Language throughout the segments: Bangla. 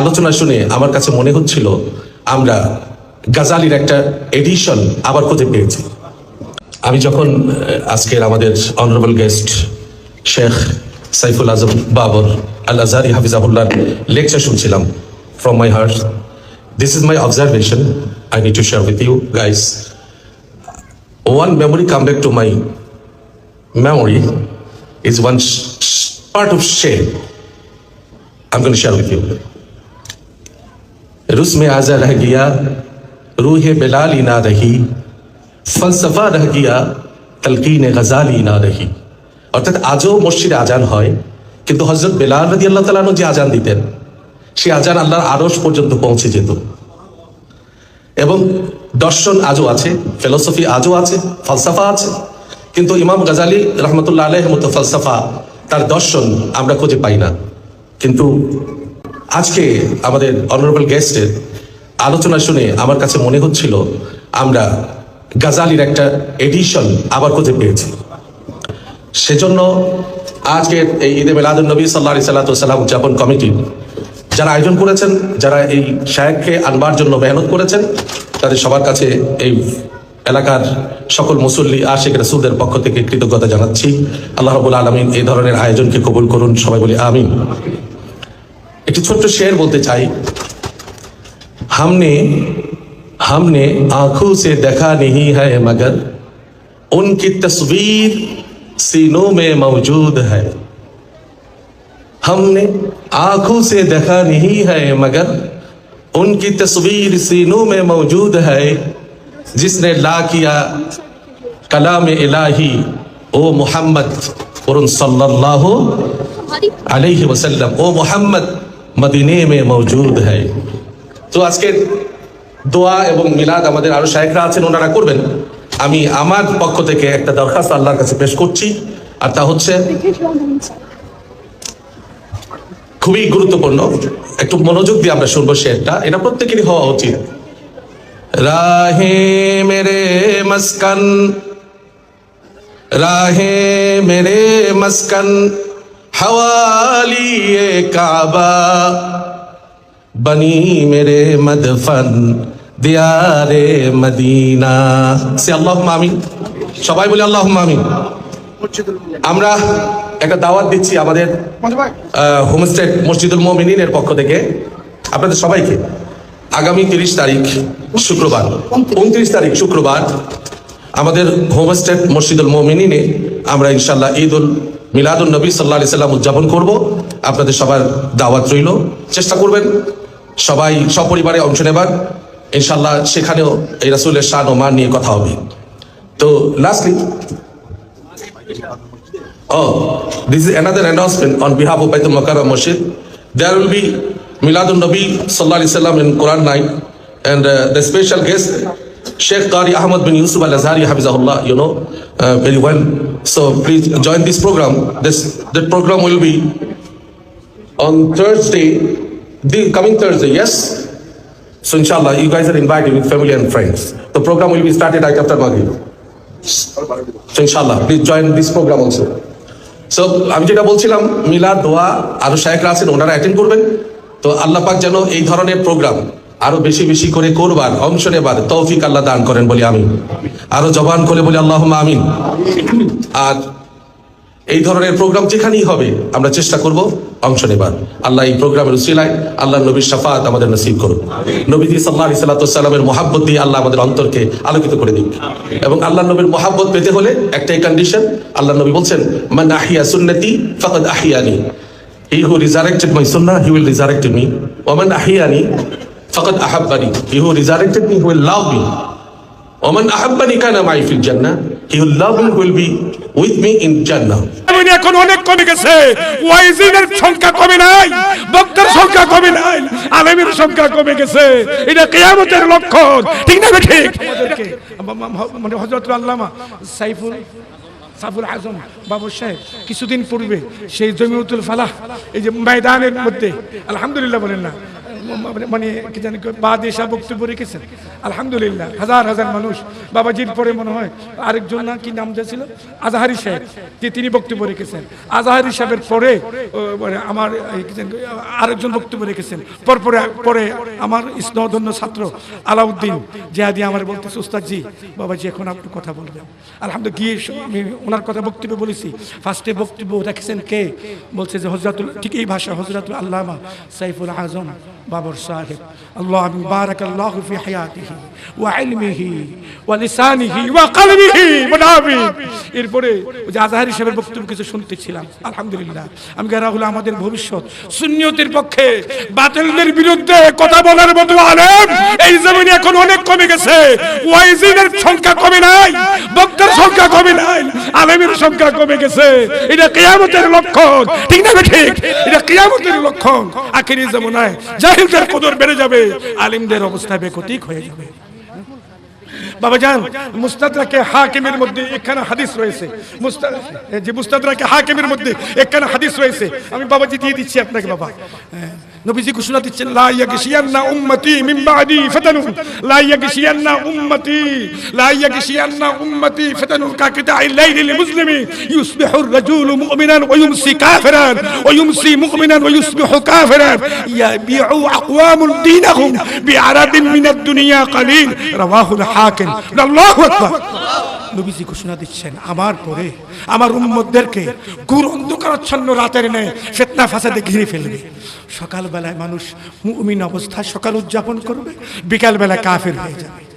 আলোচনা শুনে আমার কাছে মনে হচ্ছিল, আমরা গাজালির একটা এডিশন আবার খুঁজে পেয়েছি। আমি যখন আজকের আমাদের অনারেবল গেস্ট শেখ সাইফুল আজম বাবর আল আজহারি হাফিজাহুল্লাহ লেকচার শুনছিলাম from my heart this is my observation I need to share with you guys one memory come back to my memory is one part of shame. I'm going to share with you. रुस में आजा रह गया रूह बिलाली ना रही ফলসফা রহ গিয়া তলকিন গজালি না রহি অর্থাৎ আজও মসজিদে আজান হয় কিন্তু হজরত বেলাল রাদি আল্লাহ তালানো যে আজান দিতেন সে আজান আল্লাহর আরস পর্যন্ত পৌঁছে যেত এবং দর্শন আজও আছে ফিলোসফি আজও আছে ফলসাফা আছে কিন্তু ইমাম গাজালি রহমতুল্লাহ আলহ মতো ফলসাফা তার দর্শন আমরা খুঁজে পাই না কিন্তু আজকে আমাদের অনারেবল গেস্টের আলোচনা শুনে আমার কাছে মনে হচ্ছিল আমরা গাজালির একটা এডিশন আবার খুঁজে পেয়েছি। সেজন্য আজকে এই ঈদে মিলাদুল নবী সাল্লাহ সাল্লাম উদযাপন কমিটি যারা আয়োজন করেছেন, যারা এই শায়েককে আনবার জন্য মেহনত করেছেন, তাদের সবার কাছে এই এলাকার সকল মুসল্লি, আশেখ রসুলদের পক্ষ থেকে কৃতজ্ঞতা জানাচ্ছি। আল্লাহ রবুল আলমিন এই ধরনের আয়োজনকে কবুল করুন। সবাই বলি আমিন। একটি ছোট্ট শের বলতে চাই हमने हमने आंखों से देखा नहीं है मगर उनकी तस्वीर सीनों में मौजूद है हमने आंखों से देखा नहीं है मगर उनकी तस्वीर सीनों में मौजूद है जिसने ला किया कलाम इलाही ओ मोहम्मद कुरन सल्लल्लाहु अलैहि वसल्लम ओ मोहम्मद মদিনে মে মৌজুদ হ্যায়। তো আজকের দোয়া এবং মিলাদ আমাদের আরও শায়েকরা আছেন, ওনারা করবেন। আমি আমার পক্ষ থেকে একটা দরখাস্ত আল্লাহর কাছে পেশ করছি, আর তা হচ্ছে খুবই গুরুত্বপূর্ণ। একটু মনোযোগ দিয়ে আমরা শুনব শেরটা। এটা প্রত্যেকেরই হওয়া উচিত। রাহে মেরে মস্কান, রাহে মেরে মস্কান हवाली ये काबा बनी मेरे मदफन दियारे মদিনা সে আল্লাহ আমিন সবাই বলে আল্লাহ আমিন আমরা একটা দাওয়াত দিচ্ছি আমাদের হোমস্টে মসজিদুল মোমিনের পক্ষ থেকে আপনাদের সবাইকে আগামী তিরিশ তারিখ শুক্রবার উনত্রিশ তারিখ শুক্রবার আমাদের হোমস্টে মসজিদুল মোমিনিনে আমরা ইনশাল্লাহ ঈদুল মিলাদুল নবী সাল্লা সাল্লাম উদযাপন করব। আপনাদের সবার দাওয়াত রইল। চেষ্টা করবেন সবাই সপরিবারে অংশ নেবার। ইনশাল্লাহ সেখানেও এই রাসুলের শান ও মান নিয়ে কথা হবে। তো lastly oh this is another announcement on behalf of মসজিদ there will be Miladun Nabi in Quran nine and the special guest Sheikh Qari Ahmad bin Yusuf Al Azhar you know uh, very well. So please join this program. This that program will be on Thursday, the coming Thursday. Yes. So inshallah, you guys are invited with family and friends. The program will be started right after Maghrib. So inshallah, please join this program also. So আমি যেটা বলছিলাম মিলাদ দোয়া আরও শায়করা আছেন ওনারা অ্যাটেন্ড করবেন তো আল্লাহ পাক যেন এই ধরনের প্রোগ্রাম আরও বেশি বেশি করে করবার অংশ নেবার তৌফিক আল্লাহ দান করেন বলি আমি আরও জবান করে বলি আল্লাহ আমিন। আর এই ধরনের প্রোগ্রাম যেখানেই হবে, আমরা চেষ্টা করব অংশ নেবার। আল্লাহ এই প্রোগ্রামের উসিলায় আল্লাহ নবীর শাফাত আমাদের নসিব করুন নবীজি সাল্লাহ সাল্লামের মোহাব্বত দিয়ে আল্লাহ আমাদের অন্তরকে আলোকিত করে দিন এবং আল্লাহ নবীর মোহাব্বত পেতে হলে একটাই কন্ডিশন আল্লাহ নবী বলছেন, মান আহিয়া সুন্নতি ফাকাদ আহিয়ানি। হি who resurrected my Sunnah he will resurrect me Oman আহিয়ানি ফাকাদ আহাব্বানি he who resurrected me will love me. Oman আহাব্বানি কানা মাই ফিল জান্নাহ he will love me will be with me in Jannah. এখন অনেক কমে গেছে। ওয়াইজিনের সংখ্যা কমে নাই বক্তার সংখ্যা কমে নাই আলেমের সংখ্যা কমে গেছে। এটা কিয়ামতের লক্ষণ। ঠিক না ঠিক মানে হযরত আল্লামা সাইফুল সাইফুল আজম বাবু সাহেব কিছুদিন পূর্বে সেই জমিউতুল ফালাহ এই যে ময়দানের মধ্যে আলহামদুলিল্লাহ বলেন না মানে- মানে কি জানি বা দেশা বক্তব্য রেখেছেন। আলহামদুলিল্লাহ, হাজার হাজার মানুষ বাবাজির পরে মনে হয় আরেকজন না কি নাম যে ছিল? আজাহারি সাহেব যে তিনি বক্তব্য রেখেছেন। আজাহারি সাহেবের পরে মানে আমার আরেকজন বক্তব্য রেখেছেন। পরপরে পরে আমার স্নধন্য ছাত্র আলাউদ্দিন জিহাদি আমার বলতেছে উস্তাদজি বাবাজি, এখন আপনি কথা বলবেন। আলহামদুলিল্লাহ, গিয়ে আমি ওনার কথা বক্তব্য বলেছি। ফার্স্টে বক্তব্য রেখেছেন কে? বলছে যে হজরতুল ঠিক এই ভাষা হজরতুল আল্লামা সাইফুল আজম। বাবর সাহেব। আল্লাহ বারাক আল্লাহ ফি হায়াতিহি ওয়া ইলমিহি ওয়া লিসানিহি ওয়া কলবিহি। মুনাবি এরপরে ওই আজহারি সাহেবের বক্তব্য কিছু শুনতেছিলাম। আলহামদুলিল্লাহ। আমি গেরা হলো আমাদের ভবিষ্যৎ। সুন্নিয়তের পক্ষে বাতিলদের বিরুদ্ধে কথা বলার মতো আলেম এই জমিনে এখন অনেক কমে গেছে। ওয়াইজিনের সংখ্যা কমে নাই, বক্তার সংখ্যা কমে নাই, আলেমের সংখ্যা কমে গেছে। এটা কিয়ামতের লক্ষণ। ঠিক না ঠিক এটা কিয়ামতের লক্ষণ। আখেরি জামানায় জাহিলদের কদর বেড়ে যাবে আলিমদের অবস্থা বেকতিক হয়ে যাবে। বাবা জান মুস্তাদরাকে হাকিমের মধ্যে একখানা হাদিস রয়েছে। মুস্তাদ যে মুস্তাদরাকে হাকিমের মধ্যে একখানা হাদিস রয়েছে। আমি বাবাজি দিয়ে দিচ্ছি আপনাকে বাবা। হ্যাঁ, নবীজি ঘোষণা দিচ্ছেন লা ইয়াগশিয়ান্না উম্মতি মিন বাদি ফাতানু লা ইয়াগশিয়ান্না উম্মতি লা ইয়াগশিয়ান্না উম্মতি ফাতানু কাকিতাই লাইলিল মুসলিমি ইউসবিহু আর-রাজুলু মুমিনান ওয়া ইউমসি কাফিরান ওয়া ইউমসি মুমিনান ওয়া ইউসবিহু কাফিরান ইয়াবিউ আকওয়ামুন দীনাহুম বিআরাদিন মিনাদ দুনিয়া কালিল রাওয়াহুল হাকিম আল্লাহু আকবার নবীজি ঘোষণা দিচ্ছেন, আমার পরে আমার উম্মদদেরকে গুর অন্ধকারাচ্ছন্ন রাতের নেয় ফেতনা ফাসাদে ঘিরে ফেলবে। সকালবেলায় মানুষ মুমিন অবস্থায় সকাল উদযাপন করবে বিকালবেলা কাফের হয়ে যাবে।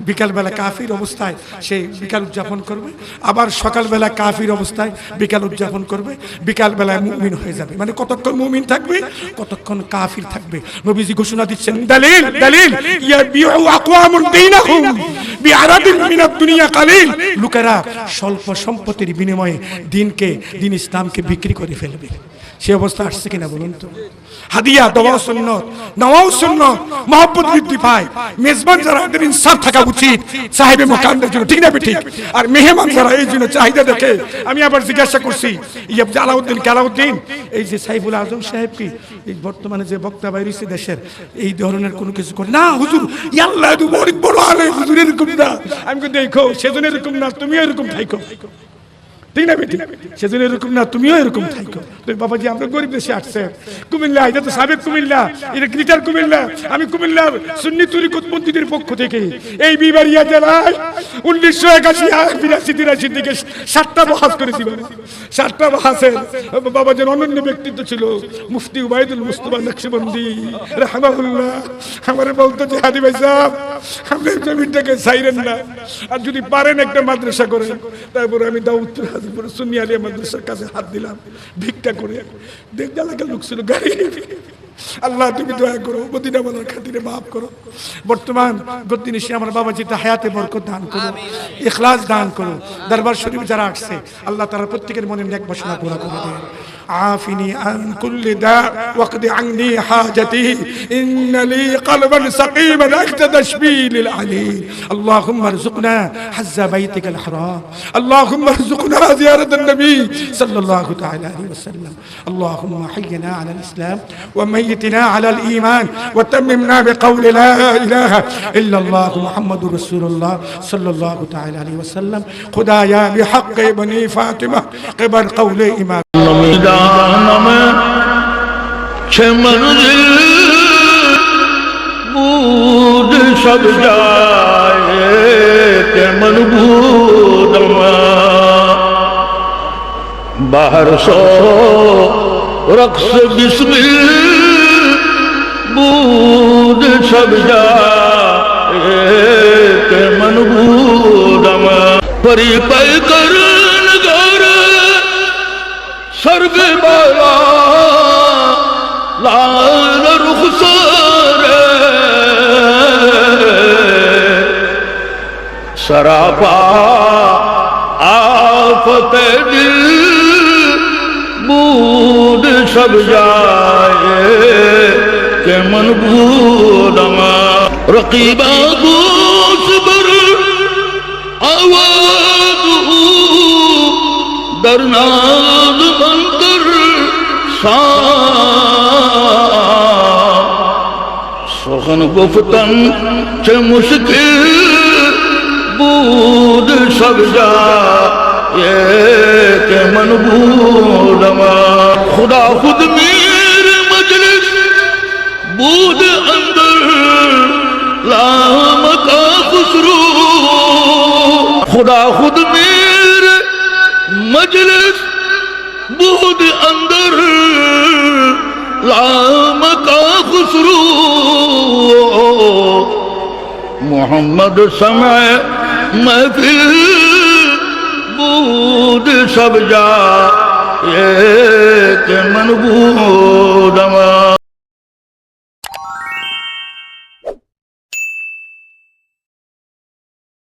বিকালবেলা কাফির অবস্থায় সে বিকাল উদযাপন করবে। আবার সকালবেলা কাফির অবস্থায় বিকাল উদযাপন করবে। বিকালবেলায় মুমিন হয়ে যাবে। মানে কতক্ষণ মুমিন থাকবে? কতক্ষণ কাফির থাকবে? নবীজি ঘোষণা দিচ্ছেন, দলিল দলিল, ইয়াবিউ আকওয়ামুন দীনাহুম বিআরাদিন মিনাদ দুনিয়া কালিল। লোকেরা স্বল্প সম্পত্তির বিনিময়ে দিনকে, দিন ইসলামকে বিক্রি করে ফেলবে। সে অবস্থা আসছে কিনা বলুন তো? হাদিয়া মহব্বত বৃদ্ধি পায়। মেজবান যারা এদের ইনসাফ থাকা উচিত, সাহেবে মকানদের জন্য, ঠিক না ঠিক আর মেহমান যারা এই জন্য চাহিদা দেখে, আমি আবার জিজ্ঞাসা করছি ইয়ে যে আলাউদ্দিন কালাউদ্দিন, এই যে আজম সাহেব কি, এই বর্তমানে যে বক্তা বাইরেছে দেশের, এই ধরনের কোনো কিছু করে না, হুজুর, ইয়াল্লাহ বড় বড় আলে হুজুর এরকম না। আমি দেখো সেজন্য এরকম না, তুমিও এরকম থাইকো। ঠিক না বেটি? সেজন্য এরকম না, তুমিও এরকম থাকো তো বাবাজি, আমরা গরিব দেশে আসছে। কুমিল্লা, এটা তো সাবেক কুমিল্লা, এটা গ্রিটার কুমিল্লা। আমি কুমিল্লার সুন্নি তুরি মন্দিরের পক্ষ থেকে এই বিবাড়িয়া জেলায় উনিশশো একাশি বিরাশি তিরাশির দিকে সাতটা বহাস করেছি বাবা। সাতটা বহাসের বাবাজির অনন্য ব্যক্তিত্ব ছিল, মুফতি উবাইদুল মুস্তফা নকশবন্দি, রহমাহুল্লাহ। আমার বলতো যে, হাদি ভাই সাহেব, আপনি জমিটাকে ছাইরেন না। আর যদি পারেন একটা মাদ্রাসা করেন তারপরে আমি দাউদপুর হাজিপুর সুন্নি আলিয়া মাদ্রাসার কাছে হাত দিলাম, ভিক্ষা করে। দেখ এলাকার লোক ছিল, গাড়ি আল্লাহ তুমি দয়া করো মদিনা বলার খাতিরে মাফ করো। বর্তমান এসে আমার বাবা যেটা হায়াতে বরকত দান করো ইখলাস দান করো দরবার শরীফ যারা আসছে আল্লাহ তারা প্রত্যেকের মনে এক বাসনা পুরা করে দেয় عافني عن كل داء واقض عني حاجتي. إن لي قلبا سقيما أنت تشفي للعليل اللهم ارزقنا حز بيتك الحرام. اللهم ارزقنا زيارة النبي صلى الله تعالى عليه وسلم. اللهم حينا على الإسلام وميتنا على الإيمان وتممنا بقول لا إله إلا الله محمد رسول الله صلى الله تعالى عليه وسلم. خدايا بحق بني فاطمة قبل قول إمام নমিদানমে সে মঞ্জিল বুদ সব যায় কেমন বুদম বাহর সো রক্স বিসমিল বুদ সব যায় কেমন বুদম পরিপয় করন সর্ববালা লাল রুখসরে শরাবা আফত দিল বুদ সব যায়। কেমন বুদ আমার? রকিবা বুস বর আওয়াজ দরনাদ سخن گفتن چه مشکل بود سب جا یہ کہ من بود خدا خود میر مجلس بود اندر لا مکا خسرو خدا خود میر مجلس بود اندر লাম কা খুসরু। মোহাম্মদ সময় মহফিল بود সব যা এ মনবুদ আমার।